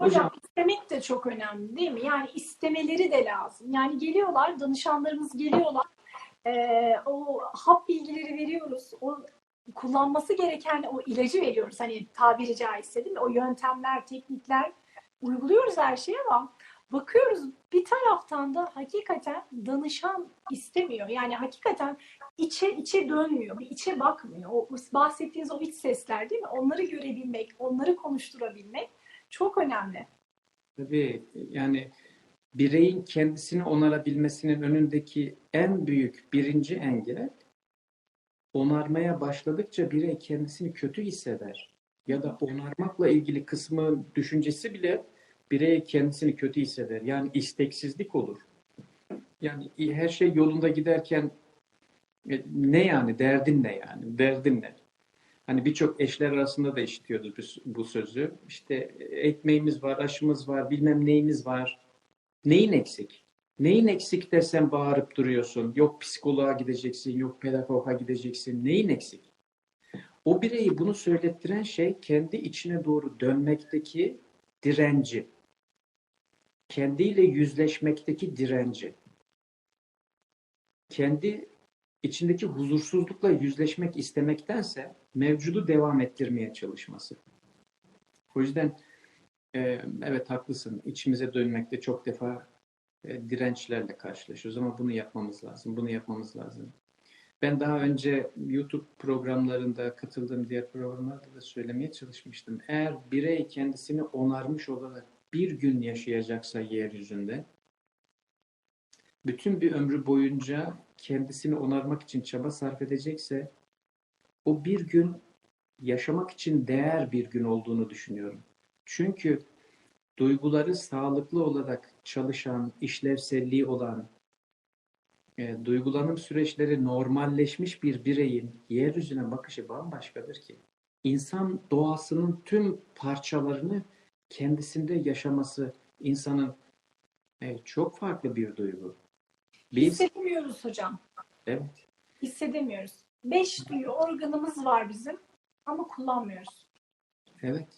Hocam Hocam istemek de çok önemli değil mi? Yani istemeleri de lazım. Yani geliyorlar, danışanlarımız geliyorlar. Ee, o hap bilgileri veriyoruz. O kullanması gereken o ilacı veriyoruz. Hani tabiri caizse değil mi? O yöntemler, teknikler uyguluyoruz her şeye ama bakıyoruz bir taraftan da hakikaten danışan istemiyor. Yani hakikaten içe içe dönmüyor. Bir içe bakmıyor. O bahsettiğiniz o iç sesler değil mi? Onları görebilmek, onları konuşturabilmek çok önemli. tabii yani bireyin kendisini onarabilmesinin önündeki en büyük birinci engel onarmaya başladıkça birey kendisini kötü hisseder. Ya da onarmakla ilgili kısmı düşüncesi bile birey kendisini kötü hisseder. Yani isteksizlik olur. Yani her şey yolunda giderken e, ne yani derdin ne yani derdin ne? Hani birçok eşler arasında da işitiyoruz bu, bu sözü. İşte ekmeğimiz var, aşımız var, bilmem neyimiz var. Neyin eksik? Neyin eksik dersen bağırıp duruyorsun. Yok psikoloğa gideceksin, yok pedagoga gideceksin. Neyin eksik? O bireyi bunu söylettiren şey kendi içine doğru dönmekteki direnci. Kendiyle yüzleşmekteki direnci. Kendi içindeki huzursuzlukla yüzleşmek istemektense mevcudu devam ettirmeye çalışması. O yüzden e, evet haklısın. İçimize dönmekte çok defa e, dirençlerle karşılaşıyoruz ama bunu yapmamız lazım. Bunu yapmamız lazım. Ben daha önce YouTube programlarında katıldığım diğer programlarda da söylemeye çalışmıştım. Eğer birey kendisini onarmış olarak bir gün yaşayacaksa yeryüzünde bütün bir ömrü boyunca kendisini onarmak için çaba sarf edecekse o bir gün yaşamak için değer bir gün olduğunu düşünüyorum. Çünkü duyguları sağlıklı olarak çalışan, işlevselliği olan, e, duygulanım süreçleri normalleşmiş bir bireyin yeryüzüne bakışı bambaşkadır ki. İnsan doğasının tüm parçalarını kendisinde yaşaması insanın e, çok farklı bir duygu. Biz, Hissedemiyoruz hocam. evet, Hissedemiyoruz. Beş duyu organımız var bizim ama kullanmıyoruz. evet.